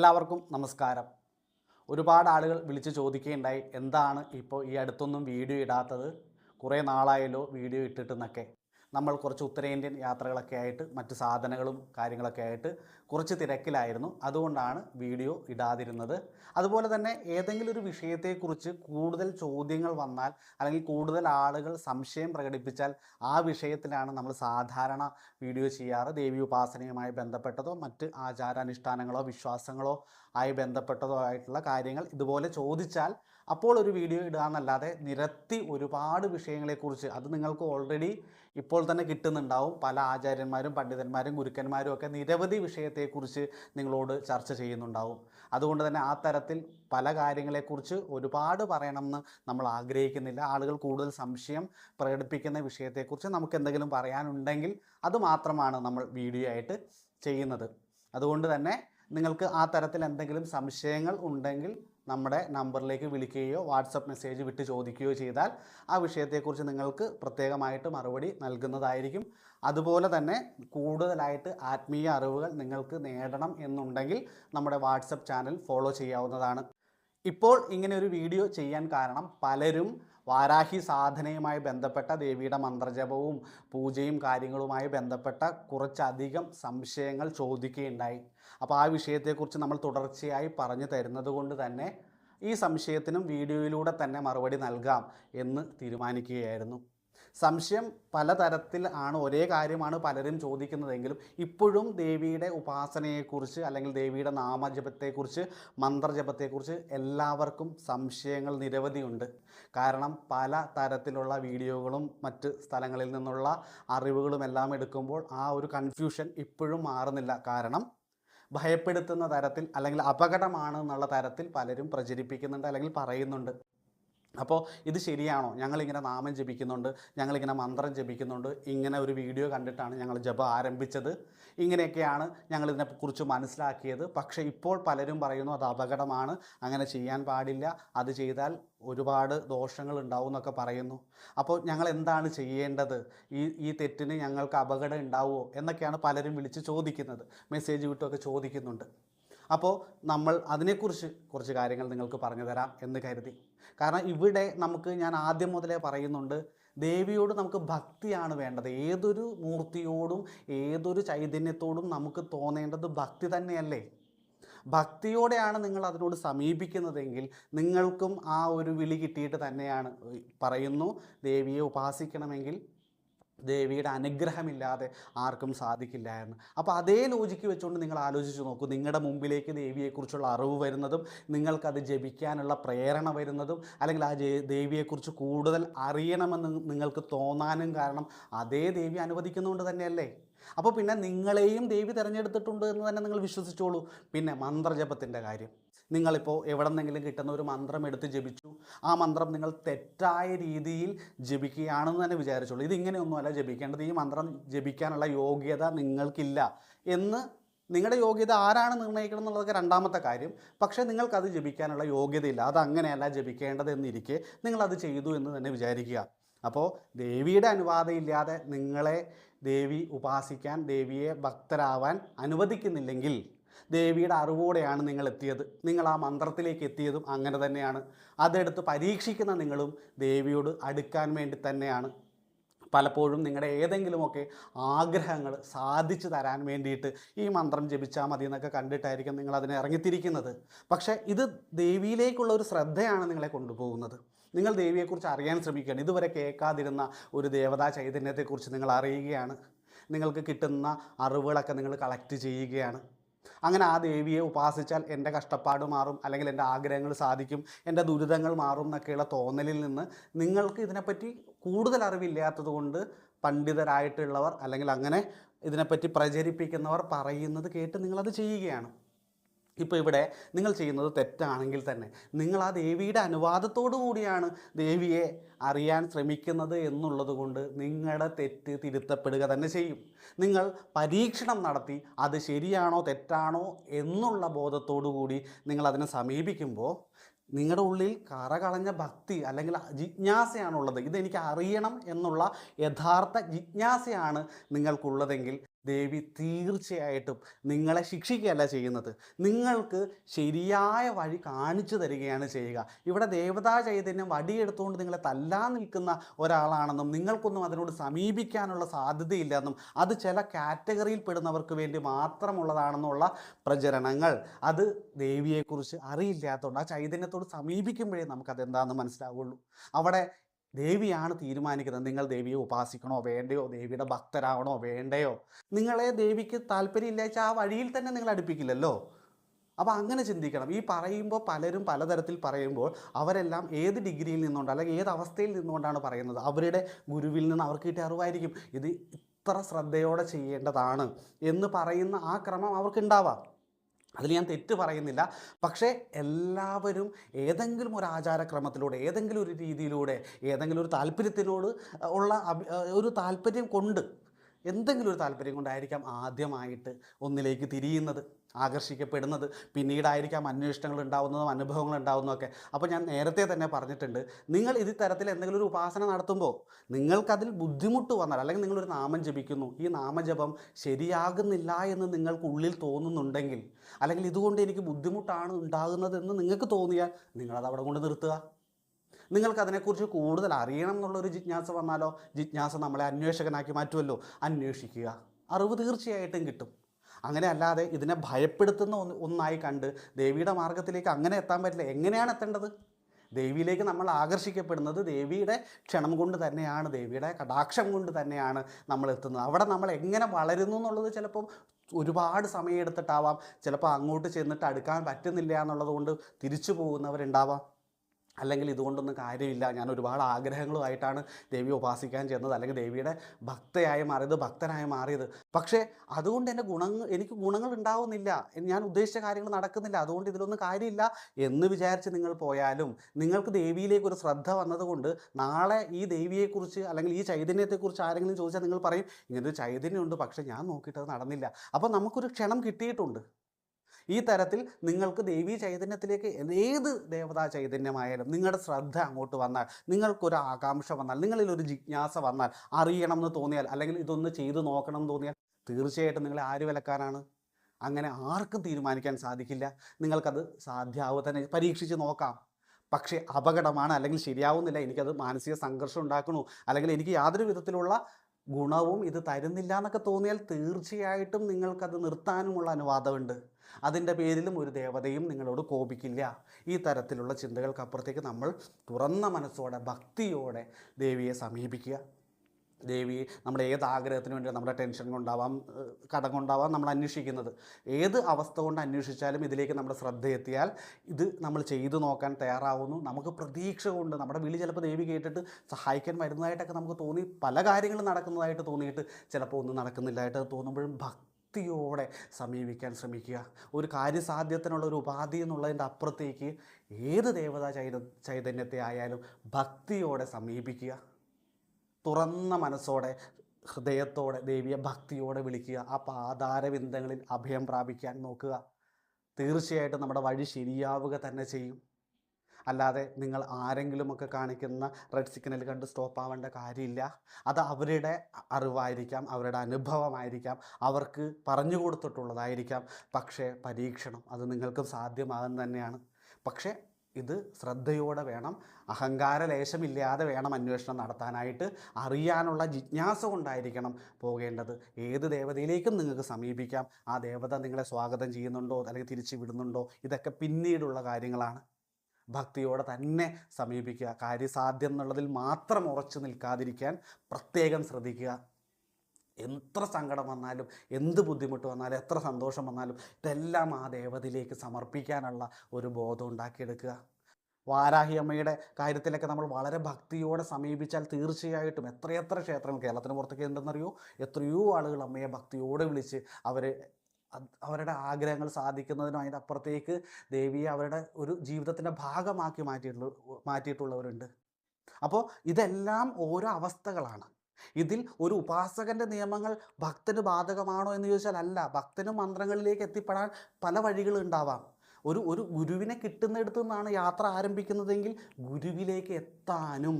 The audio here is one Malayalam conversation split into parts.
എല്ലാവർക്കും നമസ്കാരം. ഒരുപാട് ആളുകൾ വിളിച്ച് ചോദിക്കുകയുണ്ടായി എന്താണ് ഇപ്പോൾ ഈ അടുത്തൊന്നും വീഡിയോ ഇടാത്തത്? കുറേ നാളായല്ലോ വീഡിയോ ഇട്ടിട്ടെന്നൊക്കെ. നമ്മൾ കുറച്ച് ഉത്തരേന്ത്യൻ യാത്രകളൊക്കെ ആയിട്ട് മറ്റ് സാധനങ്ങളും കാര്യങ്ങളൊക്കെ ആയിട്ട് കുറച്ച് തിരക്കിലായിരുന്നു. അതുകൊണ്ടാണ് വീഡിയോ ഇടാതിരുന്നത്. അതുപോലെ തന്നെ ഏതെങ്കിലും ഒരു വിഷയത്തെക്കുറിച്ച് കൂടുതൽ ചോദ്യങ്ങൾ വന്നാൽ അല്ലെങ്കിൽ കൂടുതൽ ആളുകൾ സംശയം പ്രകടിപ്പിച്ചാൽ ആ വിഷയത്തിലാണ് നമ്മൾ സാധാരണ വീഡിയോ ചെയ്യാറ്. ദേവി ഉപാസനയുമായി ബന്ധപ്പെട്ടതോ മറ്റ് ആചാരാനുഷ്ഠാനങ്ങളോ വിശ്വാസങ്ങളോ ആയി ബന്ധപ്പെട്ടതോ ആയിട്ടുള്ള കാര്യങ്ങൾ ഇതുപോലെ ചോദിച്ചാൽ അപ്പോൾ ഒരു വീഡിയോ ഇടുക എന്നല്ലാതെ നിരത്തി ഒരുപാട് വിഷയങ്ങളെക്കുറിച്ച് അത് നിങ്ങൾക്ക് ഓൾറെഡി ഇപ്പോൾ തന്നെ കിട്ടുന്നുണ്ടാവും. പല ആചാര്യന്മാരും പണ്ഡിതന്മാരും ഗുരുക്കന്മാരും ഒക്കെ നിരവധി വിഷയത്തെക്കുറിച്ച് നിങ്ങളോട് ചർച്ച ചെയ്യുന്നുണ്ടാവും. അതുകൊണ്ട് തന്നെ ആ തരത്തിൽ പല കാര്യങ്ങളെക്കുറിച്ച് ഒരുപാട് പറയണമെന്ന് നമ്മൾ ആഗ്രഹിക്കുന്നില്ല. ആളുകൾ കൂടുതൽ സംശയം പ്രകടിപ്പിക്കുന്ന വിഷയത്തെക്കുറിച്ച് നമുക്ക് എന്തെങ്കിലും പറയാനുണ്ടെങ്കിൽ അത് മാത്രമാണ് നമ്മൾ വീഡിയോ ആയിട്ട് ചെയ്യുന്നത്. അതുകൊണ്ട് തന്നെ നിങ്ങൾക്ക് ആ തരത്തിൽ എന്തെങ്കിലും സംശയങ്ങൾ ഉണ്ടെങ്കിൽ നമ്മുടെ നമ്പറിലേക്ക് വിളിക്കുകയോ വാട്സപ്പ് മെസ്സേജ് വിട്ട് ചോദിക്കുകയോ ചെയ്താൽ ആ വിഷയത്തെക്കുറിച്ച് നിങ്ങൾക്ക് പ്രത്യേകമായിട്ട് മറുപടി നൽകുന്നതായിരിക്കും. അതുപോലെ തന്നെ കൂടുതലായിട്ട് ആത്മീയ അറിവുകൾ നിങ്ങൾക്ക് നേടണം എന്നുണ്ടെങ്കിൽ നമ്മുടെ വാട്സപ്പ് ചാനൽ ഫോളോ ചെയ്യാവുന്നതാണ്. ഇപ്പോൾ ഇങ്ങനെ ഒരു വീഡിയോ ചെയ്യാൻ കാരണം പലരും വാരാഹി സാധനയുമായി ബന്ധപ്പെട്ട ദേവിയുടെ മന്ത്രജപവും പൂജയും കാര്യങ്ങളുമായി ബന്ധപ്പെട്ട കുറച്ചധികം സംശയങ്ങൾ ചോദിക്കുകയുണ്ടായി. അപ്പോൾ ആ വിഷയത്തെക്കുറിച്ച് നമ്മൾ തുടർച്ചയായി പറഞ്ഞു തരുന്നത് കൊണ്ട് തന്നെ ഈ സംശയത്തിനും വീഡിയോയിലൂടെ തന്നെ മറുപടി നൽകാം എന്ന് തീരുമാനിക്കുകയായിരുന്നു. സംശയം പലതരത്തിൽ ആണ് ഒരേ കാര്യമാണ് പലരും ചോദിക്കുന്നതെങ്കിലും ഇപ്പോഴും ദേവിയുടെ ഉപാസനയെക്കുറിച്ച് അല്ലെങ്കിൽ ദേവിയുടെ നാമജപത്തെക്കുറിച്ച് മന്ത്രജപത്തെക്കുറിച്ച് എല്ലാവർക്കും സംശയങ്ങൾ നിരവധിയുണ്ട്. കാരണം പല തരത്തിലുള്ള വീഡിയോകളും മറ്റ് സ്ഥലങ്ങളിൽ നിന്നുള്ള അറിവുകളും എല്ലാം എടുക്കുമ്പോൾ ആ ഒരു കൺഫ്യൂഷൻ ഇപ്പോഴും മാറുന്നില്ല. കാരണം ഭയപ്പെടുത്തുന്ന തരത്തിൽ അല്ലെങ്കിൽ അപകടമാണ് എന്നുള്ള തരത്തിൽ പലരും പ്രചരിപ്പിക്കുന്നുണ്ട് അല്ലെങ്കിൽ പറയുന്നുണ്ട്. അപ്പോൾ ഇത് ശരിയാണോ? ഞങ്ങളിങ്ങനെ നാമം ജപിക്കുന്നുണ്ട് ഞങ്ങളിങ്ങനെ മന്ത്രം ജപിക്കുന്നുണ്ട്. ഇങ്ങനെ ഒരു വീഡിയോ കണ്ടിട്ടാണ് ഞങ്ങൾ ജപം ആരംഭിച്ചത്. ഇങ്ങനെയൊക്കെയാണ് ഞങ്ങൾ ഇതിനെക്കുറിച്ച് മനസ്സിലാക്കിയത്. പക്ഷേ ഇപ്പോൾ പലരും പറയുന്നു അത് അപകടമാണ് അങ്ങനെ ചെയ്യാൻ പാടില്ല. അത് ചെയ്താൽ ഒരുപാട് ദോഷങ്ങൾ ഉണ്ടാവും എന്നൊക്കെ പറയുന്നു. അപ്പോൾ ഞങ്ങൾ എന്താണ് ചെയ്യേണ്ടത്? ഈ ഈ തെറ്റിന് ഞങ്ങൾക്ക് അപകടം ഉണ്ടാവുമോ? എന്നൊക്കെയാണ് പലരും വിളിച്ച് ചോദിക്കുന്നത്. മെസ്സേജ് വിട്ടുമൊക്കെ ചോദിക്കുന്നുണ്ട്. അപ്പോൾ നമ്മൾ അതിനെക്കുറിച്ച് കുറച്ച് കാര്യങ്ങൾ നിങ്ങൾക്ക് പറഞ്ഞു തരാം എന്ന് കരുതി. കാരണം ഇവിടെ നമുക്ക് ഞാൻ ആദ്യം മുതലേ പറയുന്നുണ്ട് ദേവിയോട് നമുക്ക് ഭക്തിയാണ് വേണ്ടത്. ഏതൊരു മൂർത്തിയോടും ഏതൊരു ചൈതന്യത്തോടും നമുക്ക് തോന്നേണ്ടത് ഭക്തി തന്നെയല്ലേ? ഭക്തിയോടെയാണ് നിങ്ങൾ അതിനോട് സമീപിക്കുന്നതെങ്കിൽ നിങ്ങൾക്കും ആ ഒരു വിളി കിട്ടിയിട്ട് തന്നെയാണ് പറയുന്നു. ദേവിയെ ഉപാസിക്കണമെങ്കിൽ ദേവിയുടെ അനുഗ്രഹമില്ലാതെ ആർക്കും സാധിക്കില്ല എന്ന്. അപ്പോൾ അതേ ലോജിക്ക് വെച്ചുകൊണ്ട് നിങ്ങൾ ആലോചിച്ച് നോക്കൂ. നിങ്ങളുടെ മുമ്പിലേക്ക് ദേവിയെക്കുറിച്ചുള്ള അറിവ് വരുന്നതും നിങ്ങൾക്കത് ജപിക്കാനുള്ള പ്രേരണ വരുന്നതും അല്ലെങ്കിൽ ആ ദേവിയെക്കുറിച്ച് കൂടുതൽ അറിയണമെന്ന് നിങ്ങൾക്ക് തോന്നാനും കാരണം അതേ ദേവി അനുവദിക്കുന്നതുകൊണ്ട് തന്നെയല്ലേ? അപ്പോൾ പിന്നെ നിങ്ങളെയും ദേവി തിരഞ്ഞെടുത്തിട്ടുണ്ട് എന്ന് തന്നെ നിങ്ങൾ വിശ്വസിച്ചോളൂ. പിന്നെ മന്ത്രജപത്തിന്റെ കാര്യം. നിങ്ങളിപ്പോൾ എവിടെ നിന്നെങ്കിലും കിട്ടുന്ന ഒരു മന്ത്രം എടുത്ത് ജപിച്ചു. ആ മന്ത്രം നിങ്ങൾ തെറ്റായ രീതിയിൽ ജപിക്കുകയാണെന്ന് തന്നെ വിചാരിച്ചോളൂ. ഇതിങ്ങനെയൊന്നുമല്ല ജപിക്കേണ്ടത്. ഈ മന്ത്രം ജപിക്കാനുള്ള യോഗ്യത നിങ്ങൾക്കില്ല എന്ന് നിങ്ങളുടെ യോഗ്യത ആരാണ് നിർണയിക്കണം എന്നുള്ളതൊക്കെ രണ്ടാമത്തെ കാര്യം. പക്ഷേ നിങ്ങൾക്കത് ജപിക്കാനുള്ള യോഗ്യതയില്ല. അത് അങ്ങനെയല്ല ജപിക്കേണ്ടതെന്നിരിക്കെ നിങ്ങളത് ചെയ്തു എന്ന് തന്നെ വിചാരിക്കുക. അപ്പോൾ ദേവിയുടെ അനുവാദം ഇല്ലാതെ നിങ്ങളെ ദേവി ഉപാസിക്കാൻ ദേവിയെ ഭക്തരാവാൻ അനുവദിക്കുന്നില്ലെങ്കിൽ ദേവിയുടെ അറിവോടെയാണ് നിങ്ങൾ എത്തിയത് നിങ്ങൾ ആ മന്ത്രത്തിലേക്ക് എത്തിയതും അങ്ങനെ തന്നെയാണ്. അതെടുത്ത് പരീക്ഷിക്കുന്ന നിങ്ങളും ദേവിയോട് അടുക്കാൻ വേണ്ടി തന്നെയാണ്. പലപ്പോഴും നിങ്ങളുടെ ഏതെങ്കിലുമൊക്കെ ആഗ്രഹങ്ങൾ സാധിച്ചു തരാൻ വേണ്ടിയിട്ട് ഈ മന്ത്രം ജപിച്ചാൽ മതി എന്നൊക്കെ കണ്ടിട്ടായിരിക്കും നിങ്ങൾ അതിനെ ഇറങ്ങിത്തിരിക്കുന്നത്. പക്ഷേ ഇത് ദേവിയിലേക്കുള്ള ഒരു ശ്രദ്ധയാണ് നിങ്ങളെ കൊണ്ടുപോകുന്നത്. നിങ്ങൾ ദേവിയെക്കുറിച്ച് അറിയാൻ ശ്രമിക്കുകയാണ്. ഇതുവരെ കേൾക്കാതിരുന്ന ഒരു ദേവതാ ചൈതന്യത്തെക്കുറിച്ച് നിങ്ങൾ അറിയുകയാണ്. നിങ്ങൾക്ക് കിട്ടുന്ന അറിവുകളൊക്കെ നിങ്ങൾ കളക്ട് ചെയ്യുകയാണ്. അങ്ങനെ ആ ദേവിയെ ഉപാസിച്ചാൽ എന്റെ കഷ്ടപ്പാട് മാറും അല്ലെങ്കിൽ എന്റെ ആഗ്രഹങ്ങൾ സാധിക്കും എന്റെ ദുരിതങ്ങൾ മാറും എന്നൊക്കെയുള്ള തോന്നലിൽ നിന്ന് നിങ്ങൾക്ക് ഇതിനെപ്പറ്റി കൂടുതൽ അറിവില്ലാത്തത് കൊണ്ട് പണ്ഡിതരായിട്ടുള്ളവർ അല്ലെങ്കിൽ അങ്ങനെ ഇതിനെപ്പറ്റി പ്രചരിപ്പിക്കുന്നവർ പറയുന്നത് കേട്ട് നിങ്ങളത് ചെയ്യുകയാണ്. ഇപ്പോൾ ഇവിടെ നിങ്ങൾ ചെയ്യുന്നത് തെറ്റാണെങ്കിൽ തന്നെ നിങ്ങൾ ആ ദേവിയുടെ അനുവാദത്തോടു കൂടിയാണ് ദേവിയെ അറിയാൻ ശ്രമിക്കുന്നത് എന്നുള്ളത് കൊണ്ട് നിങ്ങളുടെ തെറ്റ് തിരുത്തപ്പെടുക തന്നെ ചെയ്യും. നിങ്ങൾ പരീക്ഷണം നടത്തി അത് ശരിയാണോ തെറ്റാണോ എന്നുള്ള ബോധത്തോടു കൂടി നിങ്ങൾ അതിനെ സമീപിക്കുമ്പോൾ നിങ്ങളുടെ ഉള്ളിൽ കറകളഞ്ഞ ഭക്തി അല്ലെങ്കിൽ ജിജ്ഞാസയാണുള്ളത്. ഇതെനിക്ക് അറിയണം എന്നുള്ള യഥാർത്ഥ ജിജ്ഞാസയാണ് നിങ്ങൾക്കുള്ളതെങ്കിൽ ദേവി തീർച്ചയായിട്ടും നിങ്ങളെ ശിക്ഷിക്കുകയല്ല ചെയ്യുന്നത്. നിങ്ങൾക്ക് ശരിയായ വഴി കാണിച്ചു തരികയാണ് ചെയ്യുക. ഇവിടെ ദേവതാ ചൈതന്യം വടിയെടുത്തുകൊണ്ട് നിങ്ങളെ തല്ലാൻ നിൽക്കുന്ന ഒരാളാണെന്നും നിങ്ങൾക്കൊന്നും അതിനോട് സമീപിക്കാനുള്ള സാധ്യതയില്ലെന്നും അത് ചില കാറ്റഗറിയിൽ പെടുന്നവർക്ക് വേണ്ടി മാത്രമുള്ളതാണെന്നുള്ള പ്രചരണങ്ങൾ. അത് ദേവിയെക്കുറിച്ച് അറിയില്ലാത്തതുകൊണ്ട് ആ ചൈതന്യത്തോട് സമീപിക്കുമ്പോഴേ നമുക്കതെന്താണെന്ന് മനസ്സിലാവുള്ളൂ. അവിടെ ദേവിയാണ് തീരുമാനിക്കുന്നത്. നിങ്ങൾ ദേവിയെ ഉപാസിക്കണോ? വേണ്ടയോ? ദേവിയുടെ ഭക്തരാകണോ വേണ്ടയോ? നിങ്ങളെ ദേവിക്ക് താല്പര്യമില്ലാച്ച ആ വഴിയിൽ തന്നെ നിങ്ങൾ അടുപ്പിക്കില്ലല്ലോ. അപ്പോൾ അങ്ങനെ ചിന്തിക്കണം. ഈ പറയുമ്പോൾ പലരും പലതരത്തിൽ പറയുമ്പോൾ അവരെല്ലാം ഏത് ഡിഗ്രിയിൽ നിന്നുകൊണ്ട് അല്ലെങ്കിൽ ഏത് അവസ്ഥയിൽ നിന്നുകൊണ്ടാണ് പറയുന്നത്? അവരുടെ ഗുരുവിൽ നിന്ന് അവർക്ക് കിട്ടിയ അറിവായിരിക്കും. ഇത് ഇത്ര ശ്രദ്ധയോടെ ചെയ്യേണ്ടതാണ് എന്ന് പറയുന്ന ആ ക്രമം അവർക്ക് ഉണ്ടാവാം. അതിൽ ഞാൻ തെറ്റ് പറയുന്നില്ല. പക്ഷേ എല്ലാവരും ഏതെങ്കിലും ഒരു ആചാരക്രമത്തിലൂടെ ഏതെങ്കിലും ഒരു രീതിയിലൂടെ ഏതെങ്കിലും ഒരു താല്പര്യത്തിനോട് ഉള്ള ഒരു താല്പര്യം കൊണ്ട് എന്തെങ്കിലും ഒരു താല്പര്യം കൊണ്ടായിരിക്കാം ആദ്യമായിട്ട് ഒന്നിലേക്ക് തിരിയുന്നത് ആകർഷിക്കപ്പെടുന്നത്. പിന്നീടായിരിക്കാം അന്വേഷണങ്ങൾ ഉണ്ടാവുന്നതും അനുഭവങ്ങൾ ഉണ്ടാവുന്നതൊക്കെ അപ്പോൾ ഞാൻ നേരത്തെ തന്നെ പറഞ്ഞിട്ടുണ്ട് നിങ്ങൾ ഇത് തരത്തിൽ എന്തെങ്കിലും ഒരു ഉപാസന നടത്തുമ്പോൾ നിങ്ങൾക്കതിൽ ബുദ്ധിമുട്ട് വന്നാൽ അല്ലെങ്കിൽ നിങ്ങളൊരു നാമം ജപിക്കുന്നു ഈ നാമജപം ശരിയാകുന്നില്ല എന്ന് നിങ്ങൾക്ക് ഉള്ളിൽ തോന്നുന്നുണ്ടെങ്കിൽ അല്ലെങ്കിൽ ഇതുകൊണ്ട് എനിക്ക് ബുദ്ധിമുട്ടാണ് ഉണ്ടാകുന്നതെന്ന് നിങ്ങൾക്ക് തോന്നിയാൽ നിങ്ങളത് അവിടെ കൊണ്ട് നിർത്തുക. നിങ്ങൾക്ക് അതിനെക്കുറിച്ച് കൂടുതൽ അറിയണം എന്നുള്ളൊരു ജിജ്ഞാസ വന്നാലോ? ജിജ്ഞാസ നമ്മളെ അന്വേഷകനാക്കി മാറ്റുമല്ലോ? അന്വേഷിക്കുക. അറിവ് തീർച്ചയായിട്ടും കിട്ടും. അങ്ങനെ അല്ലാതെ ഇതിനെ ഭയപ്പെടുത്തുന്ന ഒന്ന് ഒന്നായി കണ്ട് ദേവിയുടെ മാർഗത്തിലേക്ക് അങ്ങനെ എത്താൻ പറ്റില്ല. എങ്ങനെയാണ് എത്തേണ്ടത്? ദേവിയിലേക്ക് നമ്മൾ ആകർഷിക്കപ്പെടുന്നത് ദേവിയുടെ ക്ഷണം കൊണ്ട് തന്നെയാണ് ദേവിയുടെ കടാക്ഷം കൊണ്ട് തന്നെയാണ് നമ്മൾ എത്തുന്നത്. അവിടെ നമ്മൾ എങ്ങനെ വളരുന്നു എന്നുള്ളത് ചിലപ്പം ഒരുപാട് സമയം എടുത്തിട്ടാവാം. ചിലപ്പോൾ അങ്ങോട്ട് ചെന്നിട്ട് അടുക്കാൻ പറ്റുന്നില്ല എന്നുള്ളത് കൊണ്ട് തിരിച്ചു പോകുന്നവരുണ്ടാവാം. അല്ലെങ്കിൽ ഇതുകൊണ്ടൊന്നും കാര്യമില്ല. ഞാൻ ഒരുപാട് ആഗ്രഹങ്ങളുമായിട്ടാണ് ദേവിയെ ഉപാസിക്കാൻ ചേർന്നത് അല്ലെങ്കിൽ ദേവിയുടെ ഭക്തയായി മാറിയത് ഭക്തനായി മാറിയത്. പക്ഷേ അതുകൊണ്ട് എന്റെ ഗുണങ്ങൾ എനിക്ക് ഗുണങ്ങൾ ഉണ്ടാവുന്നില്ല. ഞാൻ ഉദ്ദേശിച്ച കാര്യങ്ങൾ നടക്കുന്നില്ല. അതുകൊണ്ട് ഇതിലൊന്നും കാര്യമില്ല എന്ന് വിചാരിച്ച് നിങ്ങൾ പോയാലും നിങ്ങൾക്ക് ദേവിയിലേക്ക് ഒരു ശ്രദ്ധ വന്നതുകൊണ്ട് നാളെ ഈ ദേവിയെക്കുറിച്ച് അല്ലെങ്കിൽ ഈ ചൈതന്യത്തെക്കുറിച്ച് ആരെങ്കിലും ചോദിച്ചാൽ നിങ്ങൾ പറയും ഇങ്ങനൊരു ചൈതന്യമുണ്ട്. പക്ഷേ ഞാൻ നോക്കിയിട്ട് നടന്നില്ല. അപ്പോൾ നമുക്കൊരു ക്ഷണം കിട്ടിയിട്ടുണ്ട്. ഈ തരത്തിൽ നിങ്ങൾക്ക് ദേവീ ചൈതന്യത്തിലേക്ക് ഏത് ദേവതാ ചൈതന്യമായാലും നിങ്ങളുടെ ശ്രദ്ധ അങ്ങോട്ട് വന്നാൽ നിങ്ങൾക്കൊരു ആകാംക്ഷ വന്നാൽ നിങ്ങളിൽ ഒരു ജിജ്ഞാസ വന്നാൽ അറിയണം എന്ന് തോന്നിയാൽ അല്ലെങ്കിൽ ഇതൊന്ന് ചെയ്തു നോക്കണം എന്ന് തോന്നിയാൽ തീർച്ചയായിട്ടും നിങ്ങളെ ആര് വിലക്കാനാണ്? അങ്ങനെ ആർക്കും തീരുമാനിക്കാൻ സാധിക്കില്ല. നിങ്ങൾക്കത് സാധ്യമാവുക തന്നെ പരീക്ഷിച്ച് നോക്കാം. പക്ഷേ അപകടമാണ് അല്ലെങ്കിൽ ശരിയാവുന്നില്ല. എനിക്കത് മാനസിക സംഘർഷം ഉണ്ടാക്കണു. അല്ലെങ്കിൽ എനിക്ക് യാതൊരു വിധത്തിലുള്ള ഗുണവും ഇത് തരുന്നില്ല എന്നൊക്കെ തോന്നിയാൽ തീർച്ചയായിട്ടും നിങ്ങൾക്കത് നിർത്താനുമുള്ള അനുവാദമുണ്ട്. അതിന്റെ പേരിലും ഒരു ദേവതയും നിങ്ങളോട് കോപിക്കില്ല. ഈ തരത്തിലുള്ള ചിന്തകൾക്കപ്പുറത്തേക്ക് നമ്മൾ തുറന്ന മനസ്സോടെ ഭക്തിയോടെ ദേവിയെ സമീപിക്കുക. ദേവി നമ്മുടെ ഏത് ആഗ്രഹത്തിന് വേണ്ടി നമ്മുടെ ടെൻഷൻ കൊണ്ടാവാം കടം കൊണ്ടാവാം നമ്മൾ അന്വേഷിക്കുന്നത്. ഏത് അവസ്ഥ കൊണ്ട് അന്വേഷിച്ചാലും ഇതിലേക്ക് നമ്മുടെ ശ്രദ്ധ എത്തിയാൽ ഇത് നമ്മൾ ചെയ്തു നോക്കാൻ തയ്യാറാവുന്നു. നമുക്ക് പ്രതീക്ഷ കൊണ്ട് നമ്മുടെ വിളി ചിലപ്പോൾ ദേവി കേട്ടിട്ട് സഹായിക്കാൻ വരുന്നതായിട്ടൊക്കെ നമുക്ക് തോന്നി പല കാര്യങ്ങളും നടക്കുന്നതായിട്ട് തോന്നിയിട്ട് ചിലപ്പോൾ ഒന്നും നടക്കുന്നില്ലായിട്ട് തോന്നുമ്പോഴും ഭക്തിയോടെ സമീപിക്കാൻ ശ്രമിക്കുക. ഒരു കാര്യസാധ്യത്തിനുള്ള ഒരു ഉപാധി എന്നുള്ളതിന്റെ അപ്പുറത്തേക്ക് ഏത് ദേവതാ ചൈത ചൈതന്യത്തെ ആയാലും ഭക്തിയോടെ സമീപിക്കുക. തുറന്ന മനസ്സോടെ ഹൃദയത്തോടെ ദേവിയെ ഭക്തിയോടെ വിളിക്കുക. ആ പാതാരവിന്ദങ്ങളിൽ അഭയം പ്രാപിക്കാൻ നോക്കുക. തീർച്ചയായിട്ടും നമ്മുടെ വഴി ശരിയാവുക തന്നെ ചെയ്യും. അല്ലാതെ നിങ്ങൾ ആരെങ്കിലുമൊക്കെ കാണിക്കുന്ന റെഡ് സിഗ്നൽ കണ്ട് സ്റ്റോപ്പ് ആവേണ്ട കാര്യമില്ല. അത് അവരുടെ അറിവായിരിക്കാം അവരുടെ അനുഭവമായിരിക്കാം അവർക്ക് പറഞ്ഞു കൊടുത്തിട്ടുള്ളതായിരിക്കാം. പക്ഷേ പരീക്ഷണം അത് നിങ്ങൾക്കും സാധ്യമാകുന്ന തന്നെയാണ്. പക്ഷേ ഇത് ശ്രദ്ധയോടെ വേണം അഹങ്കാര ലേശമില്ലാതെ വേണം അന്വേഷണം നടത്താനായിട്ട് അറിയാനുള്ള ജിജ്ഞാസ കൊണ്ടായിരിക്കണം പോകേണ്ടത്. ഏത് ദേവതയിലേക്കും നിങ്ങൾക്ക് സമീപിക്കാം. ആ ദേവത നിങ്ങളെ സ്വാഗതം ചെയ്യുന്നുണ്ടോ അല്ലെങ്കിൽ തിരിച്ചു വിടുന്നുണ്ടോ ഇതൊക്കെ പിന്നീടുള്ള കാര്യങ്ങളാണ്. ഭക്തിയോടെ തന്നെ സമീപിക്കുക. കാര്യസാധ്യം എന്നുള്ളതിൽ മാത്രം ഉറച്ചു നിൽക്കാതിരിക്കാൻ പ്രത്യേകം ശ്രദ്ധിക്കുക. എത്ര സങ്കടം വന്നാലും എന്ത് ബുദ്ധിമുട്ട് വന്നാലും എത്ര സന്തോഷം വന്നാലും ഇതെല്ലാം ആ ദേവതയിലേക്ക് സമർപ്പിക്കാനുള്ള ഒരു ബോധം ഉണ്ടാക്കിയെടുക്കുക. വാരാഹി അമ്മയുടെ കാര്യത്തിലൊക്കെ നമ്മൾ വളരെ ഭക്തിയോടെ സമീപിച്ചാൽ തീർച്ചയായിട്ടും എത്രയെത്ര ക്ഷേത്രങ്ങൾ കേരളത്തിന് പുറത്തൊക്കെ ഉണ്ടെന്നറിയോ? എത്രയോ ആളുകൾ അമ്മയെ ഭക്തിയോടെ വിളിച്ച് അവർ അവരുടെ ആഗ്രഹങ്ങൾ സാധിക്കുന്നതിനും അതിന്റെ അപ്പുറത്തേക്ക് ദേവിയെ അവരുടെ ഒരു ജീവിതത്തിന്റെ ഭാഗമാക്കി മാറ്റിയിട്ടുള്ള മാറ്റിയിട്ടുള്ളവരുണ്ട്. അപ്പോൾ ഇതെല്ലാം ഓരോ അവസ്ഥകളാണ്. ഇതിൽ ഒരു ഉപാസകന്റെ നിയമങ്ങൾ ഭക്തന് ബാധകമാണോ എന്ന് ചോദിച്ചാൽ അല്ല. ഭക്തന് മന്ത്രങ്ങളിലേക്ക് എത്തിപ്പെടാൻ പല വഴികളുണ്ടാവാം ഒരു ഒരു ഗുരുവിനെ കിട്ടുന്നിടത്തു നിന്നാണ് യാത്ര ആരംഭിക്കുന്നതെങ്കിൽ ഗുരുവിലേക്ക് എത്താനും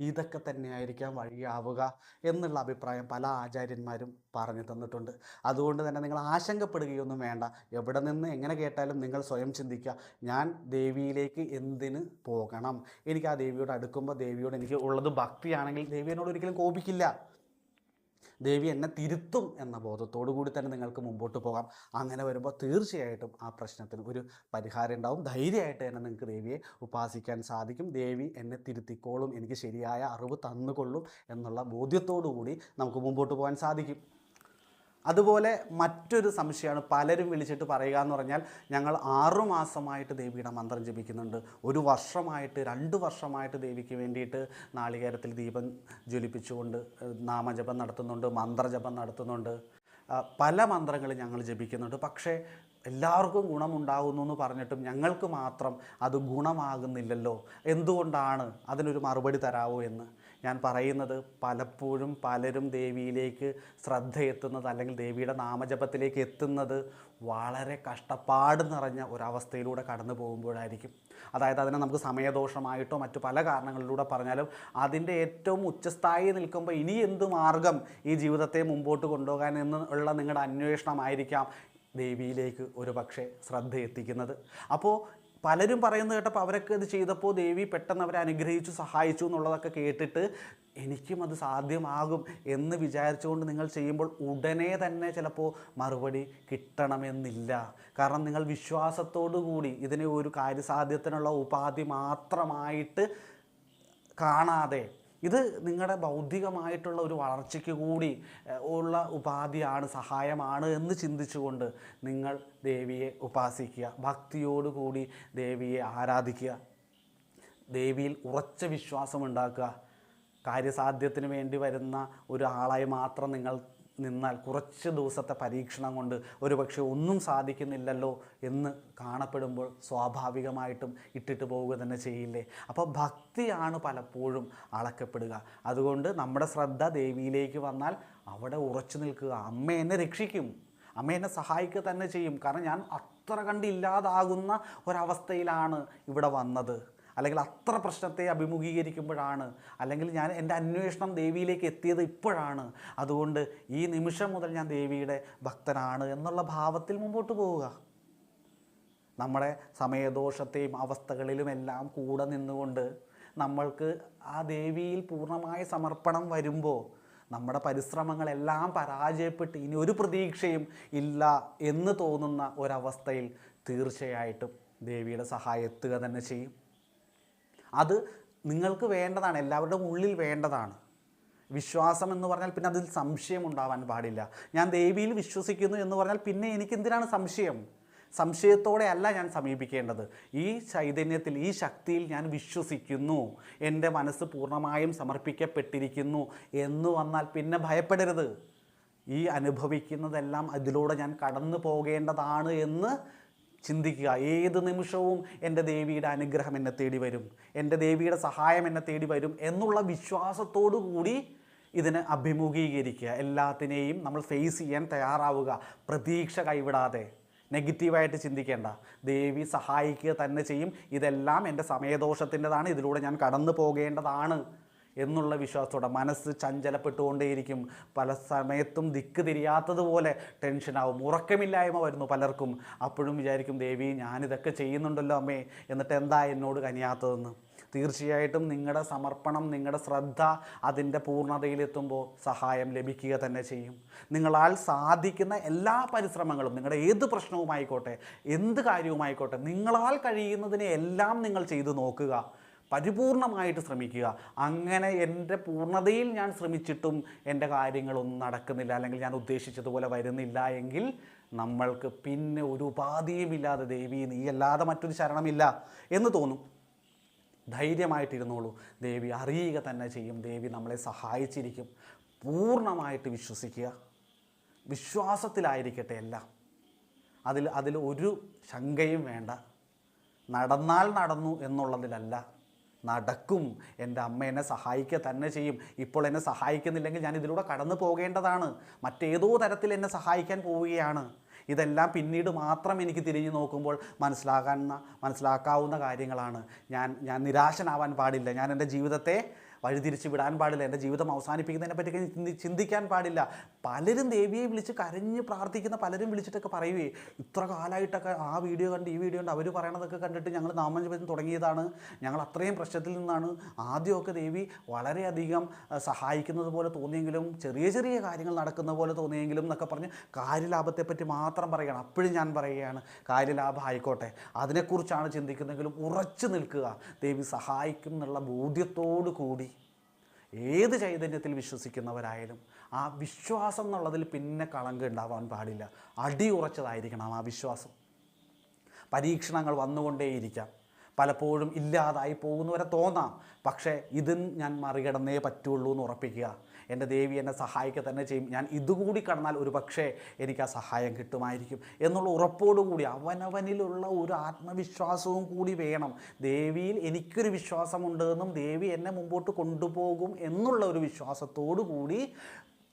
ഇതൊക്കെ തന്നെയായിരിക്കാം വഴിയാവുക എന്നുള്ള അഭിപ്രായം പല ആചാര്യന്മാരും പറഞ്ഞു തന്നിട്ടുണ്ട്. അതുകൊണ്ട് തന്നെ നിങ്ങൾ ആശങ്കപ്പെടുകയൊന്നും വേണ്ട. എവിടെ നിന്ന് എങ്ങനെ കേട്ടാലും നിങ്ങൾ സ്വയം ചിന്തിക്കുക. ഞാൻ ദേവിയിലേക്ക് എന്തിന് പോകണം? എനിക്ക് ആ ദേവിയോട് അടുക്കുമ്പോൾ ദേവിയോട് എനിക്ക് ഉള്ളത് ഭക്തിയാണെങ്കിൽ ദേവിയോട് ഒരിക്കലും കോപിക്കില്ല. ദേവി എന്നെ തിരുത്തും എന്ന ബോധത്തോടു കൂടി തന്നെ നിങ്ങൾക്ക് മുമ്പോട്ട് പോകാം. അങ്ങനെ വരുമ്പോൾ തീർച്ചയായിട്ടും ആ പ്രശ്നത്തിന് ഒരു പരിഹാരം ഉണ്ടാവും. ധൈര്യമായിട്ട് തന്നെ നിങ്ങൾക്ക് ദേവിയെ ഉപാസിക്കാൻ സാധിക്കും. ദേവി എന്നെ തിരുത്തിക്കോളും എനിക്ക് ശരിയായ അറിവ് തന്നുകൊള്ളും എന്നുള്ള ബോധ്യത്തോടു കൂടി നമുക്ക് മുമ്പോട്ട് പോകാൻ സാധിക്കും. അതുപോലെ മറ്റൊരു സംശയമാണ്. പലരും വിളിച്ചിട്ട് പറയുക എന്ന് പറഞ്ഞാൽ ഞങ്ങൾ ആറു മാസമായിട്ട് ദേവിയുടെ മന്ത്രം ജപിക്കുന്നുണ്ട്. ഒരു വർഷമായിട്ട് രണ്ട് വർഷമായിട്ട് ദേവിക്ക് വേണ്ടിയിട്ട് നാളികേരത്തിൽ ദീപം ജ്വലിപ്പിച്ചുകൊണ്ട് നാമജപം നടത്തുന്നുണ്ട് മന്ത്രജപം നടത്തുന്നുണ്ട്. പല മന്ത്രങ്ങൾ ഞങ്ങൾ ജപിക്കുന്നുണ്ട്. പക്ഷേ എല്ലാവർക്കും ഗുണമുണ്ടാകുന്നു എന്ന് പറഞ്ഞിട്ടും ഞങ്ങൾക്ക് മാത്രം അത് ഗുണമാകുന്നില്ലല്ലോ. എന്തുകൊണ്ടാണ് അതിനൊരു മറുപടി തരാവോ എന്ന്? ഞാൻ പറയുന്നത് പലപ്പോഴും പലരും ദേവിയിലേക്ക് ശ്രദ്ധ എത്തുന്നത് അല്ലെങ്കിൽ ദേവിയുടെ നാമജപത്തിലേക്ക് എത്തുന്നത് വളരെ കഷ്ടപ്പാട് നിറഞ്ഞ ഒരവസ്ഥയിലൂടെ കടന്നു പോകുമ്പോഴായിരിക്കും. അതായത് അതിനെ നമുക്ക് സമയദോഷമായിട്ടോ മറ്റു പല കാരണങ്ങളിലൂടെ പറഞ്ഞാലും അതിന്റെ ഏറ്റവും ഉച്ചസ്ഥായി നിൽക്കുമ്പോൾ ഇനി എന്ത് മാർഗം ഈ ജീവിതത്തെ മുമ്പോട്ട് കൊണ്ടുപോകാൻ എന്ന് ഉള്ള നിങ്ങളുടെ അന്വേഷണമായിരിക്കാം ദേവിയിലേക്ക് ഒരു പക്ഷേ ശ്രദ്ധ എത്തിക്കുന്നത് അപ്പോൾ പലരും പറയുന്നത് കേട്ടപ്പോൾ അവരൊക്കെ ഇത് ചെയ്തപ്പോൾ ദേവി പെട്ടെന്ന് അവരെ അനുഗ്രഹിച്ചു സഹായിച്ചു എന്നുള്ളതൊക്കെ കേട്ടിട്ട് എനിക്കും അത് സാധ്യമാകും എന്ന് വിചാരിച്ചുകൊണ്ട് നിങ്ങൾ ചെയ്യുമ്പോൾ ഉടനെ തന്നെ ചിലപ്പോൾ മറുപടി കിട്ടണമെന്നില്ല. കാരണം നിങ്ങൾ വിശ്വാസത്തോടു കൂടി ഇതിനെ ഒരു കാര്യസാധ്യത്തിനുള്ള ഉപാധി മാത്രമായിട്ട് കാണാതെ ഇത് നിങ്ങളുടെ ബൗദ്ധികമായിട്ടുള്ള ഒരു വളർച്ചയ്ക്ക് കൂടി ഉള്ള ഉപാധിയാണ് സഹായമാണ് എന്ന് ചിന്തിച്ചുകൊണ്ട് നിങ്ങൾ ദേവിയെ ഉപാസിക്കുക. ഭക്തിയോടുകൂടി ദേവിയെ ആരാധിക്കുക. ദേവിയിൽ ഉറച്ച വിശ്വാസം ഉണ്ടാക്കുക കാര്യസാധ്യത്തിന് വേണ്ടി വരുന്ന ഒരാളായി മാത്രം നിങ്ങൾ നിന്നാൽ കുറച്ച് ദിവസത്തെ പരീക്ഷണം കൊണ്ട് ഒരുപക്ഷെ ഒന്നും സാധിക്കുന്നില്ലല്ലോ എന്ന് കാണപ്പെടുമ്പോൾ സ്വാഭാവികമായിട്ടും ഇട്ടിട്ട് പോവുക തന്നെ ചെയ്യില്ലേ? അപ്പോൾ ഭക്തിയാണ് പലപ്പോഴും അളക്കപ്പെടുക. അതുകൊണ്ട് നമ്മുടെ ശ്രദ്ധ ദേവിയിലേക്ക് വന്നാൽ അവിടെ ഉറച്ചു നിൽക്കുക. അമ്മ എന്നെ രക്ഷിക്കും. അമ്മ എന്നെ സഹായിക്കുക തന്നെ ചെയ്യും. കാരണം ഞാൻ അത്ര കണ്ടില്ലാതാകുന്ന ഒരവസ്ഥയിലാണ് ഇവിടെ വന്നത്. അല്ലെങ്കിൽ അത്ര പ്രശ്നത്തെ അഭിമുഖീകരിക്കുമ്പോഴാണ് അല്ലെങ്കിൽ ഞാൻ എന്റെ അന്വേഷണം ദേവിയിലേക്ക് എത്തിയത് ഇപ്പോഴാണ് അതുകൊണ്ട് ഈ നിമിഷം മുതൽ ഞാൻ ദേവിയുടെ ഭക്തനാണ് എന്നുള്ള ഭാവത്തിൽ മുമ്പോട്ട് പോവുക. നമ്മുടെ സമയദോഷത്തെയും അവസ്ഥകളിലുമെല്ലാം കൂടെ നിന്നുകൊണ്ട് നമ്മൾക്ക് ആ ദേവിയിൽ പൂർണമായ സമർപ്പണം വരുമ്പോൾ നമ്മുടെ പരിശ്രമങ്ങളെല്ലാം പരാജയപ്പെട്ട് ഇനി ഒരു പ്രതീക്ഷയും ഇല്ല എന്ന് തോന്നുന്ന ഒരവസ്ഥയിൽ തീർച്ചയായിട്ടും ദേവിയുടെ സഹായം എത്തുക തന്നെ ചെയ്യും. അത് നിങ്ങൾക്ക് വേണ്ടതാണ് എല്ലാവരുടെയും ഉള്ളിൽ വേണ്ടതാണ്. വിശ്വാസം എന്ന് പറഞ്ഞാൽ പിന്നെ അതിൽ സംശയം ഉണ്ടാവാൻ പാടില്ല. ഞാൻ ദേവിയിൽ വിശ്വസിക്കുന്നു എന്ന് പറഞ്ഞാൽ പിന്നെ എനിക്ക് എന്തിനാണ് സംശയം? സംശയത്തോടെ അല്ല ഞാൻ സമീപിക്കേണ്ടത്. ഈ ചൈതന്യത്തിൽ ഈ ശക്തിയിൽ ഞാൻ വിശ്വസിക്കുന്നു. എന്റെ മനസ്സ് പൂർണമായും സമർപ്പിക്കപ്പെട്ടിരിക്കുന്നു എന്ന് വന്നാൽ പിന്നെ ഭയപ്പെടരുത്. ഈ അനുഭവിക്കുന്നതെല്ലാം അതിലൂടെ ഞാൻ കടന്നു പോകേണ്ടതാണ് എന്ന് ചിന്തിക്കുക. ഏത് നിമിഷവും എന്റെ ദേവിയുടെ അനുഗ്രഹം എന്നെ തേടി വരും. എന്റെ ദേവിയുടെ സഹായം എന്നെ തേടി വരും എന്നുള്ള വിശ്വാസത്തോടു കൂടി ഇതിനെ അഭിമുഖീകരിക്കുക. എല്ലാത്തിനെയും നമ്മൾ ഫേസ് ചെയ്യാൻ തയ്യാറാവുക. പ്രതീക്ഷ കൈവിടാതെ. നെഗറ്റീവായിട്ട് ചിന്തിക്കേണ്ട. ദേവി സഹായിക്കുക തന്നെ ചെയ്യും. ഇതെല്ലാം എന്റെ സമയദോഷത്തിന്റെതാണ്. ഇതിലൂടെ ഞാൻ കടന്നു പോകേണ്ടതാണ് എന്നുള്ള വിശ്വാസത്തോടെ മനസ്സ് ചഞ്ചലപ്പെട്ടുകൊണ്ടേയിരിക്കും. പല സമയത്തും ദിക്ക് തിരിയാത്തതുപോലെ ടെൻഷനാവും. ഉറക്കമില്ലായ്മ വരുന്നു പലർക്കും. അപ്പോഴും വിചാരിക്കും ദേവി ഞാനിതൊക്കെ ചെയ്യുന്നുണ്ടല്ലോ അമ്മേ. എന്നിട്ട് എന്താ എന്നോട് കനിയാത്തതെന്ന്. തീർച്ചയായിട്ടും നിങ്ങളുടെ സമർപ്പണം നിങ്ങളുടെ ശ്രദ്ധ അതിന്റെ പൂർണതയിലെത്തുമ്പോൾ സഹായം ലഭിക്കുക തന്നെ ചെയ്യും. നിങ്ങളാൽ സാധിക്കുന്ന എല്ലാ പരിശ്രമങ്ങളും നിങ്ങളുടെ ഏത് പ്രശ്നവുമായിക്കോട്ടെ എന്ത് കാര്യവുമായിക്കോട്ടെ നിങ്ങളാൽ കഴിയുന്നതിനെ എല്ലാം നിങ്ങൾ ചെയ്തു നോക്കുക. പരിപൂർണമായിട്ട് ശ്രമിക്കുക. അങ്ങനെ എന്റെ പൂർണതയിൽ ഞാൻ ശ്രമിച്ചിട്ടും എന്റെ കാര്യങ്ങളൊന്നും നടക്കുന്നില്ല. അല്ലെങ്കിൽ ഞാൻ ഉദ്ദേശിച്ചതുപോലെ വരുന്നില്ല എങ്കിൽ നമ്മൾക്ക് പിന്നെ ഒരു ഉപാധിയുമില്ലാതെ ദേവി നീ അല്ലാതെ മറ്റൊരു ശരണമില്ല എന്ന് തോന്നും. ധൈര്യമായിട്ടിരുന്നോളൂ. ദേവി അറിയുക തന്നെ ചെയ്യും. ദേവി നമ്മളെ സഹായിച്ചിരിക്കും. പൂർണമായിട്ട് വിശ്വസിക്കുക. വിശ്വാസത്തിലായിരിക്കട്ടെ എല്ലാം. അതിൽ അതിൽ ഒരു ശങ്കയും വേണ്ട. നടന്നാൽ നടന്നു എന്നുള്ളതിലല്ല. നടക്കും. എന്റെ അമ്മ എന്നെ സഹായിക്കുക തന്നെ ചെയ്യും. ഇപ്പോൾ എന്നെ സഹായിക്കുന്നില്ലെങ്കിൽ ഞാൻ ഇതിലൂടെ കടന്നു പോകേണ്ടതാണ്. മറ്റേതോ തരത്തിൽ എന്നെ സഹായിക്കാൻ പോവുകയാണ്. ഇതെല്ലാം പിന്നീട് മാത്രം എനിക്ക് തിരിഞ്ഞു നോക്കുമ്പോൾ മനസ്സിലാകാവുന്ന മനസ്സിലാക്കാവുന്ന കാര്യങ്ങളാണ്. ഞാൻ ഞാൻ നിരാശനാവാൻ പാടില്ല. ഞാൻ എന്റെ ജീവിതത്തെ വഴിതിരിച്ച് വിടാൻ പാടില്ല എന്റെ ജീവിതം അവസാനിപ്പിക്കുന്നതിനെ പറ്റി ചിന്തി ചിന്തിക്കാൻ പാടില്ല. പലരും ദേവിയെ വിളിച്ച് കരഞ്ഞ് പ്രാർത്ഥിക്കുന്ന പലരും വിളിച്ചിട്ടൊക്കെ പറയുകയേ ഇത്ര കാലമായിട്ടൊക്കെ ആ വീഡിയോ കണ്ട് ഈ വീഡിയോ കണ്ട് അവർ പറയണതൊക്കെ കണ്ടിട്ട് ഞങ്ങൾ നാമജപം തുടങ്ങിയതാണ്. ഞങ്ങൾ അത്രയും പ്രശ്നത്തിൽ നിന്നാണ്. ആദ്യമൊക്കെ ദേവി വളരെയധികം സഹായിക്കുന്നത് പോലെ തോന്നിയെങ്കിലും ചെറിയ ചെറിയ കാര്യങ്ങൾ നടക്കുന്ന പോലെ തോന്നിയെങ്കിലും എന്നൊക്കെ പറഞ്ഞ് കാര്യലാഭത്തെപ്പറ്റി മാത്രം പറയുകയാണ്. അപ്പോഴും ഞാൻ പറയുകയാണ് കാര്യലാഭം ആയിക്കോട്ടെ. അതിനെക്കുറിച്ചാണ് ചിന്തിക്കുന്നതെങ്കിലും ഉറച്ചു നിൽക്കുക. ദേവി സഹായിക്കും എന്നുള്ള ബോധ്യത്തോടു കൂടി ഏത് ചൈതന്യത്തിൽ വിശ്വസിക്കുന്നവരായാലും ആ വിശ്വാസം എന്നുള്ളതിൽ പിന്നെ കളങ്കം ഉണ്ടാവാൻ പാടില്ല. അടി ഉറച്ചതായിരിക്കണം ആ വിശ്വാസം. പരീക്ഷണങ്ങൾ വന്നുകൊണ്ടേയിരിക്കാം. പലപ്പോഴും ഇല്ലാതായി പോകുന്നവരെ തോന്നാം. പക്ഷേ ഇതും ഞാൻ മറികടന്നേ പറ്റുള്ളൂ എന്ന് ഉറപ്പിക്കുക. എന്റെ ദേവി എന്നെ സഹായിക്കുക തന്നെ ചെയ്യും. ഞാൻ ഇതുകൂടി കടന്നാൽ ഒരു പക്ഷേ എനിക്ക് ആ സഹായം കിട്ടുമായിരിക്കും എന്നുള്ള ഉറപ്പോടുകൂടി അവനവനിലുള്ള ഒരു ആത്മവിശ്വാസവും കൂടി വേണം. ദേവിയിൽ എനിക്കൊരു വിശ്വാസമുണ്ടെന്നും ദേവി എന്നെ മുമ്പോട്ട് കൊണ്ടുപോകും എന്നുള്ള ഒരു വിശ്വാസത്തോടു കൂടി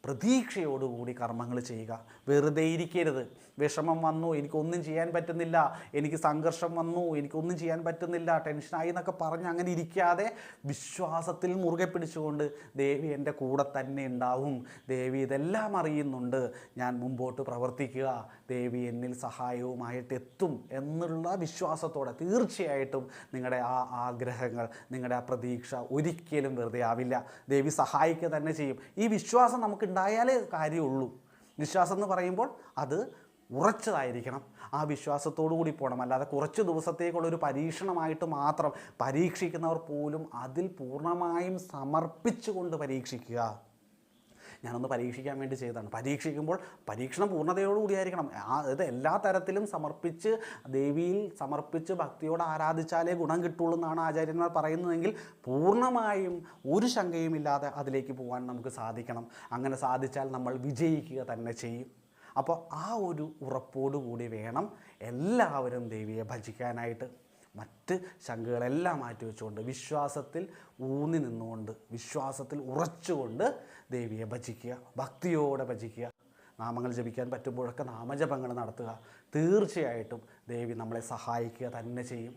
പ്രതീക്ഷയോടുകൂടി കർമ്മങ്ങൾ ചെയ്യുക. വെറുതെ ഇരിക്കരുത്. വിഷമം വന്നു എനിക്കൊന്നും ചെയ്യാൻ പറ്റുന്നില്ല. എനിക്ക് സംഘർഷം വന്നു എനിക്കൊന്നും ചെയ്യാൻ പറ്റുന്നില്ല. ടെൻഷനായി എന്നൊക്കെ പറഞ്ഞ് അങ്ങനെ ഇരിക്കാതെ വിശ്വാസത്തിൽ മുറുകെ പിടിച്ചുകൊണ്ട് ദേവി എന്റെ കൂടെ തന്നെ ഉണ്ടാവും. ദേവി ഇതെല്ലാം അറിയുന്നുണ്ട്. ഞാൻ മുമ്പോട്ട് പ്രവർത്തിക്കുക. ദേവി എന്നിൽ സഹായവുമായിട്ട് എത്തും എന്നുള്ള വിശ്വാസത്തോടെ തീർച്ചയായിട്ടും നിങ്ങളുടെ ആ ആഗ്രഹങ്ങൾ നിങ്ങളുടെ ആ പ്രതീക്ഷ ഒരിക്കലും വെറുതെ ആവില്ല. ദേവി സഹായിക്കുക തന്നെ ചെയ്യും. ഈ വിശ്വാസം നമുക്ക് ഉണ്ടായാലേ കാര്യമുള്ളൂ. വിശ്വാസം എന്ന് പറയുമ്പോൾ അത് ഉറച്ചതായിരിക്കണം. ആ വിശ്വാസത്തോടു കൂടി പോകണം അല്ലാതെ കുറച്ച് ദിവസത്തേക്കുള്ള ഒരു പരീക്ഷണമായിട്ട് മാത്രം പരീക്ഷിക്കുന്നവർ പോലും അതിൽ പൂർണമായും സമർപ്പിച്ചുകൊണ്ട് പരീക്ഷിക്കുക. ഞാനൊന്ന് പരീക്ഷിക്കാൻ വേണ്ടി ചെയ്തതാണ്. പരീക്ഷിക്കുമ്പോൾ പരീക്ഷണം പൂർണതയോടുകൂടിയായിരിക്കണം. ഇത് എല്ലാ തരത്തിലും സമർപ്പിച്ച് ദേവിയിൽ സമർപ്പിച്ച് ഭക്തിയോട് ആരാധിച്ചാലേ ഗുണം കിട്ടുള്ളൂ എന്നാണ് ആചാര്യന്മാർ പറയുന്നതെങ്കിൽ പൂർണമായും ഒരു ശങ്കയുമില്ലാതെ അതിലേക്ക് പോകാൻ നമുക്ക് സാധിക്കണം. അങ്ങനെ സാധിച്ചാൽ നമ്മൾ വിജയിക്കുക തന്നെ ചെയ്യും. അപ്പോൾ ആ ഒരു ഉറപ്പോടുകൂടി വേണം എല്ലാവരും ദേവിയെ ഭജിക്കാനായിട്ട്. മറ്റ് ശങ്കകളെല്ലാം മാറ്റി വെച്ചുകൊണ്ട് വിശ്വാസത്തിൽ ഊന്നി നിന്നുകൊണ്ട് വിശ്വാസത്തിൽ ഉറച്ചുകൊണ്ട് ദേവിയെ ഭജിക്കുക ഭക്തിയോടെ ഭജിക്കുക. നാമങ്ങൾ ജപിക്കാൻ പറ്റുമ്പോഴൊക്കെ നാമജപങ്ങൾ നടത്തുക. തീർച്ചയായിട്ടും ദേവി നമ്മളെ സഹായിക്കുക തന്നെ ചെയ്യും.